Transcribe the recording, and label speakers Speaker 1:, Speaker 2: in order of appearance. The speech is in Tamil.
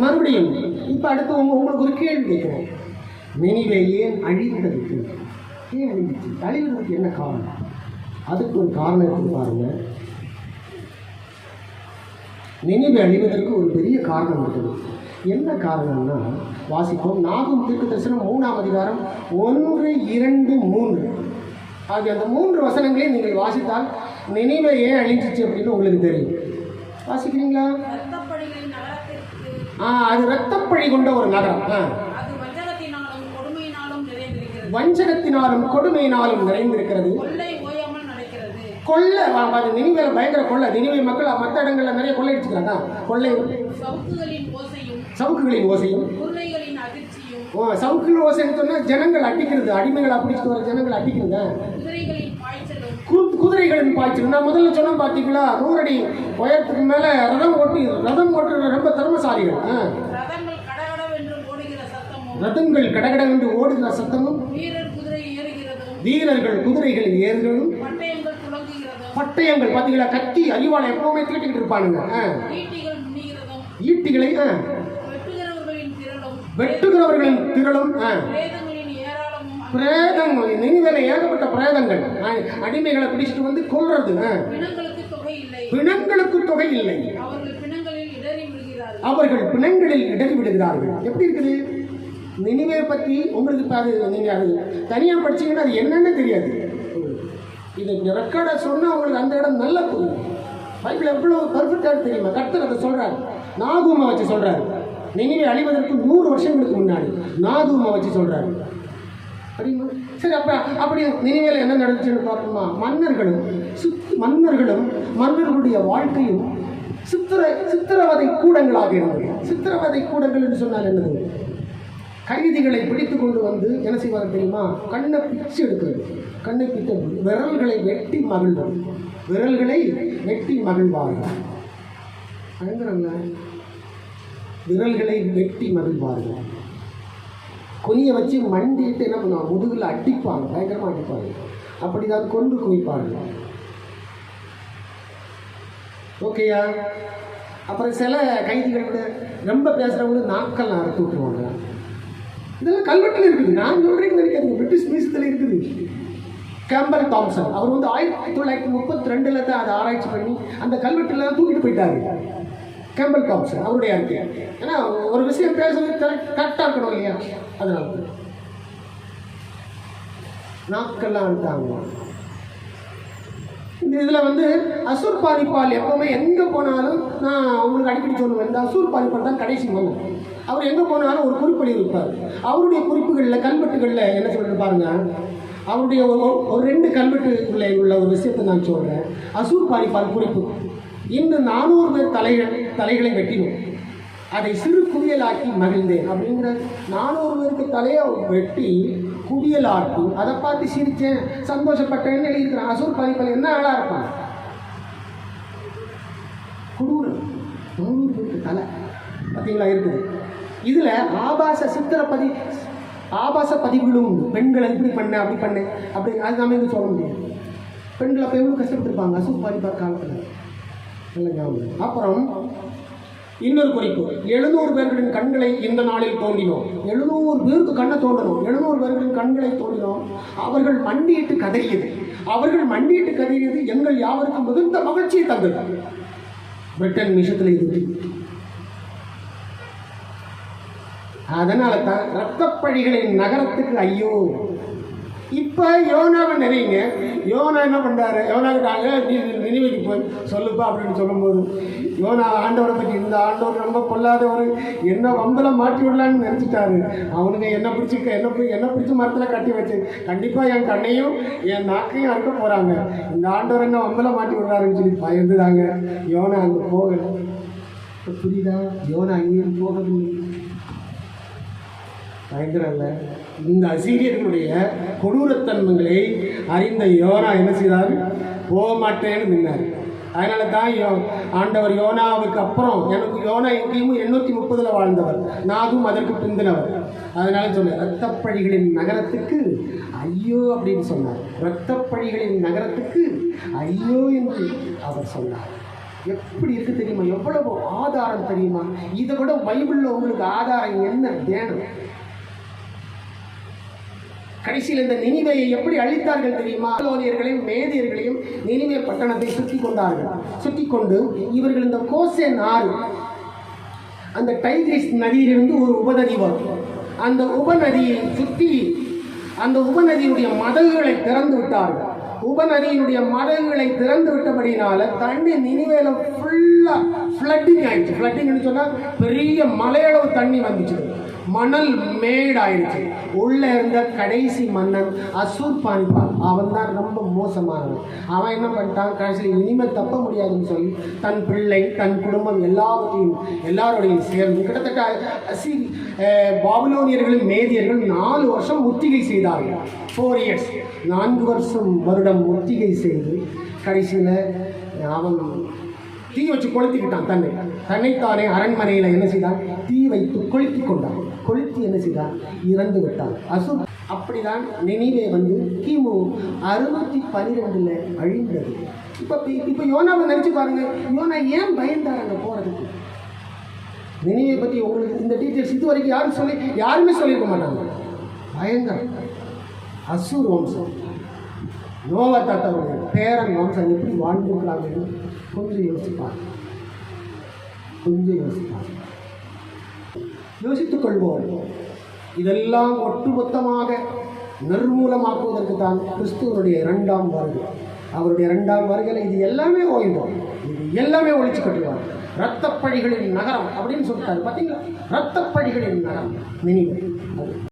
Speaker 1: மறுபடியும் இப்போ அடுத்து உங்க உங்களுக்கு ஒரு கேள்வி கேட்குறேன் நினைவை ஏன் அழிந்ததுக்கு ஏன் அழிந்துச்சு அழிவதற்கு என்ன காரணம்? அதுக்கு ஒரு காரணம் இருக்கு பாருங்க. நினைவு அழிவதற்கு ஒரு பெரிய காரணம் இருக்குது. என்ன காரணம்னா வாசிப்போம். நாகும் தீர்க்க தரிசனம் மூணாம் அதிகாரம் ஒன்று இரண்டு மூன்று. ஆகிய அந்த மூன்று வசனங்களையும் நீங்கள் வாசித்தால் நினைவை ஏன் அழிஞ்சிச்சு? அப்படின்னு உங்களுக்கு தெரியும். வாசிக்கிறீங்களா? அது இரத்தப்பழி கொண்ட ஒரு நகரம்.
Speaker 2: வஞ்சகத்தினாலும் கொடுமையினாலும் நிறைந்திருக்கிறது. கொள்ளை
Speaker 1: நினைவேல பயங்கர கொள்ளை. நினைவே மக்கள் மற்ற இடங்கள்ல நிறைய கொள்ளையடிச்சுக்கிறாங்க கொள்ளை.
Speaker 2: சவுக்குகளின் ஓசையும்
Speaker 1: சவுக்குகளின் ஓசையும்.
Speaker 2: உருளைகளின் அதிர்ச்சியும்
Speaker 1: ஓ, சவுக்குகள் ஓசைன்னு சொன்னா ஜனங்கள் அடிக்கிறது. அடிமைகளை பிடிச்சிட்டு வர ஜனங்கள் அடிக்கிறது.
Speaker 2: குதிரைகளின்
Speaker 1: பாய்ச்சல். நான் முதல்ல சொன்னேன் பார்த்தீங்களா? நூறடி உயரத்துக்கு மேலே ரதம் ஓட்டி ரதம் ஓட்டுற ரொம்ப திறமசாலிகள்.
Speaker 2: ரதங்கள்
Speaker 1: ரதங்கள் கடகடவென்று ஓடுகிற சத்தமும்
Speaker 2: ஏறுகிறதும்
Speaker 1: வீரர்கள் குதிரைகள் ஏறுகளும்
Speaker 2: பட்டயங்கள்
Speaker 1: பார்த்தீங்களா? கத்தி அறிவாளை எப்பவுமே தீட்டிக்கிட்டு இருப்பானுங்க.
Speaker 2: ஈட்டிகள் வெட்டுகிறவர்களின் திரளும்
Speaker 1: பிரேதம் நினைவேல ஏகப்பட்ட பிரேதங்கள். அடிமைகளை பிடிச்சிட்டு வந்து கொல்றது ஆ.
Speaker 2: பிணங்களுக்கு தொகை இல்லை. அவர்கள் பிணங்களில் இடறி
Speaker 1: விடுகிறார்கள். எப்படி இருக்குது? நினைவே பற்றி உங்களுக்கு அது நீங்கள் அது தனியாக படிச்சீங்கன்னா அது என்னன்னு தெரியாது. இது ரெக்கார்டை சொன்னால் உங்களுக்கு அந்த இடம் நல்லா புரியும் பைபிள் எவ்வளோ பர்ஃபெக்டாக தெரியுமா? கர்த்தர் அதை சொல்கிறார் நாகூமை வச்சு சொல்கிறாரு நினைவே அழிவதற்கு நூறு வருஷங்களுக்கு முன்னாடி நாகூமை வச்சு சொல்கிறாரு அப்படிங்களா சரி அப்போ அப்படி நினைவேல என்ன நடந்துச்சுன்னு பார்ப்போமா? மன்னர்களும் சுத் மன்னர்களும் மன்னர்களுடைய வாழ்க்கையும் சித்திர சித்திரவதை கூடங்களாக இருந்தது. சித்திரவதை கூடங்கள் என்று சொன்னால் என்னது? கைதிகளை பிடித்து கொண்டு வந்து என்ன செய்வாங்க தெரியுமா? கண்ணை பிச்சு எடுக்கிறது. கண்ணை பித்த விரல்களை வெட்டி மகிழ்வார். விரல்களை வெட்டி மகிழ்வார்கள் பயங்கரங்க விரல்களை வெட்டி மகிழ்வார்கள். குனிய வச்சு மண்டிட்டு என்ன பண்ணுவாங்க? முதுகில் அடிப்பாங்க பயங்கரமாக அடிப்பாங்க. அப்படிதான் கொண்டு குவிப்பாங்க ஓகேயா அப்புறம் சில கைதிகள் ரொம்ப பேசுகிறவங்க நாக்கெல்லாம் அறுத்து விட்டுருவாங்க. இதெல்லாம் கல்வெட்டில் இருக்குது. நான் சொல்கிறேன்னு நினைக்காதீங்க. பிரிட்டிஷ் மியூசியத்தில் இருக்குது. கேம்பல் தாம்சன் அவர் வந்து ஆயிரத்தி தொள்ளாயிரத்தி முப்பத்தி ரெண்டில் தான் அதை ஆராய்ச்சி பண்ணி அந்த கல்வெட்டில் தூக்கிட்டு போயிட்டாரு. கேம்பல் தாம்சன் அவருடைய அறிக்கை ஏன்னா ஒரு விஷயம் பேசுறது கரெக்டாக இருக்கணும் இல்லையா? அதனால. நாட்கள்லாம் அழுத்தாங்க. இந்த இதில் வந்து அசூர் பாதிப்பால் எப்போவுமே எங்கே போனாலும் நான் உங்களுக்கு அடிக்கடி சொல்லுவேன் இந்த அசூர் பாதிப்பால் தான் கடைசி மகன் அவர் எங்கே போனாலும் ஒரு குறிப்படி இருப்பார் அவருடைய குறிப்புகளில் கல்வெட்டுகளில் என்ன சொல்றது பாருங்கள் அவருடைய ஒரு- ஒரு ரெண்டு கல்வெட்டுகளில் உள்ள ஒரு விஷயத்தை நான் சொல்கிறேன் அசூர் பாதிப்பால் குறிப்பு. இன்று நானூறு பேர் தலைகள் தலைகளை வெட்டினோம். அதை சிறு குவியலாக்கி மகிழ்ந்தேன். அப்படிங்கிற நானூறு பேருக்கு தலையை வெட்டி குவியலாக்கி அதை பார்த்து சிரித்தேன் சந்தோஷப்பட்டேன்னு எழுதியிருக்கிறேன். அசூர் பதிப்பில் என்ன ஆளாக இருப்பான்? கொடூரம் நானூறு பேருக்கு தலை. பார்த்தீங்களா இருக்குது. இதில் ஆபாச சித்திரப்பதி ஆபாச பதிவுகளும் பெண்களை இப்படி பண்ண அப்படி பண்ண அப்படி. அது நம்ம எதுவும் சொல்ல முடியாது. பெண்களை அப்போ எவ்வளோ கஷ்டப்பட்டுருப்பாங்க? அசூர் பாதிப்பார் காலத்தில். அப்புறம் இன்னொரு குறிப்பு. எழுநூறு பேர்களின் கண்களை இந்த நாளில் தோண்டினோம் எழுநூறு பேருக்கு கண்ணை தோண்டினோம் எழுநூறு பேர்களின் கண்களை தோண்டினோம் அவர்கள் மண்டியிட்டு கதறியது. அவர்கள் மண்டியிட்டு கதறியது எங்கள் யாவருக்கும் மிகுந்த மகிழ்ச்சியை தந்தது. பிரிட்டன் நிமிஷத்தில் இருந்து அதனால தான் ரத்தப்பழிகளின் நகரத்துக்கு ஐயோ. இப்போ யோனாவை நிறையுங்க யோனா என்ன பண்ணுறாரு யோனாக்கிட்டாங்க நீ நினைவுக்கு போய் சொல்லுப்பா அப்படின்னு சொல்லும்போது யோனா ஆண்டவரை பற்றி இந்த ஆண்டவர் ரொம்ப பொல்லாதவர். என்ன வம்பல மாட்டி விடலான்னு நினச்சிட்டாரு. அவனுங்க என்ன பிடிச்சி என்ன பிடி என்ன பிடிச்சி மரத்தில் கட்டி வச்சு கண்டிப்பாக என் கண்ணையும் என் நாக்கையும் அறுக்க போகிறாங்க இந்த ஆண்டவர் என்ன வம்பல மாட்டி விடுறாருன்னு சொல்லி பயந்துதாங்க. யோனா அங்கே போகலை. புரியுதா? யோனா அங்கேயும் போகவில்லை. பயங்கரம் இந்த அசீரியர்களுடைய கொடூரத்தன்மைகளை அறிந்த யோனா என்ன செய்தார்? போக மாட்டேன்னு நின்னார். அதனால தான் யோ ஆண்டவர் யோனாவுக்கு அப்புறம் எனக்கு யோனா எங்கேயும் எண்ணூற்றி முப்பதில் வாழ்ந்தவர். நாகும் அதற்கு பிந்தினவர். அதனால சொன்னேன் இரத்தப்பழிகளின் நகரத்துக்கு ஐயோ அப்படின்னு சொன்னார். இரத்தப்பழிகளின் நகரத்துக்கு ஐயோ என்று அவர் சொன்னார். எப்படி இருக்கு தெரியுமா? எவ்வளவு ஆதாரம் தெரியுமா? இதை விட பைபிளில் உங்களுக்கு ஆதாரம் என்ன? வேணும் கடைசியில் இந்த நினைவையை எப்படி அழித்தார்கள் தெரியுமா? பாபிலோனியர்களையும் மேதியர்களையும் நினைவே பட்டணத்தை சுற்றி கொண்டார்கள். சுற்றி கொண்டு இவர்கள் இந்த கோசே நாறு அந்த டைகிரிஸ் நதியிலிருந்து ஒரு உபநதி வரும். அந்த உபநதியை சுற்றி அந்த உபநதியுடைய மதகுகளை திறந்து விட்டார்கள். உபநதியினுடைய மதகுகளை திறந்து விட்டபடினால தண்ணி நினைவேல ஃபுல்லாக ஃப்ளட்டிங் ஆயிடுச்சு. ஃப்ளட்டிங்னு சொன்னால் பெரிய மலையளவு தண்ணி வந்துச்சு. மணல் மேடாயிடுச்சு உள்ள இருந்த கடைசி மன்னன் அசூர் பானிப்பான் அவன் தான் ரொம்ப மோசமானவன். அவன் என்ன பண்ணிட்டான்? கடைசியில் இனிமேல் தப்ப முடியாதுன்னு சொல்லி தன் பிள்ளை தன் குடும்பம் எல்லாவற்றையும் எல்லாரோடையும் சேர்ந்து கிட்டத்தட்ட அசி அஹ், பாபிலோனியர்களும் மேதியர்கள் நாலு வருஷம் ஒத்திகை செய்தார்கள். ஃபோர் இயர்ஸ் நான்கு வருஷம் வருடம் ஒத்திகை செய்து கடைசியில் அவன் தீ வச்சு கொளுத்திக்கிட்டான் தன்னை. தன்னைத்தானே அரண்மனையில் என்ன செய்தான்? தீ வைத்து கொளுத்தி கொண்டான். கொளுத்தி என்ன செய்தான்? இறந்து விட்டான். அசு அப்படிதான் நினைவே வந்து கிமு அறுபத்தி பன்னிரெண்டுல அழிந்தது. இப்போ இப்போ யோனாவை நினச்சி பாருங்க. யோனா ஏன் பயந்தார் அங்கே போகிறதுக்கு நினைவை பற்றி உங்களுக்கு இந்த டீட்டெயில்ஸ் இது வரைக்கும் யாரும் சொல்லி யாருமே சொல்லியிருக்க மாட்டாங்க. பயங்கரம். அசூர் வம்சம். நோவா தாத்தாவுடைய பேரன் வம்சம் எப்படி வாழ்ந்திருக்கலாம்னு கொஞ்சம் யோசிப்பார். கொஞ்சம் யோசிப்பார். யோசித்துக் கொள்வோம். இதெல்லாம் ஒட்டுமொத்தமாக நிர்மூலமாக்குவதற்கு தான் கிறிஸ்துவனுடைய இரண்டாம் வருகை. அவருடைய இரண்டாம் வருகையில் இது எல்லாமே ஓய்ந்தோம். இது எல்லாமே ஒழிச்சு கட்டுவார். இரத்தப்பழிகளின் நகரம் அப்படின்னு சொல்லிட்டாரு. பார்த்தீங்களா இரத்தப்பழிகளின் நகரம். நினைவு. அது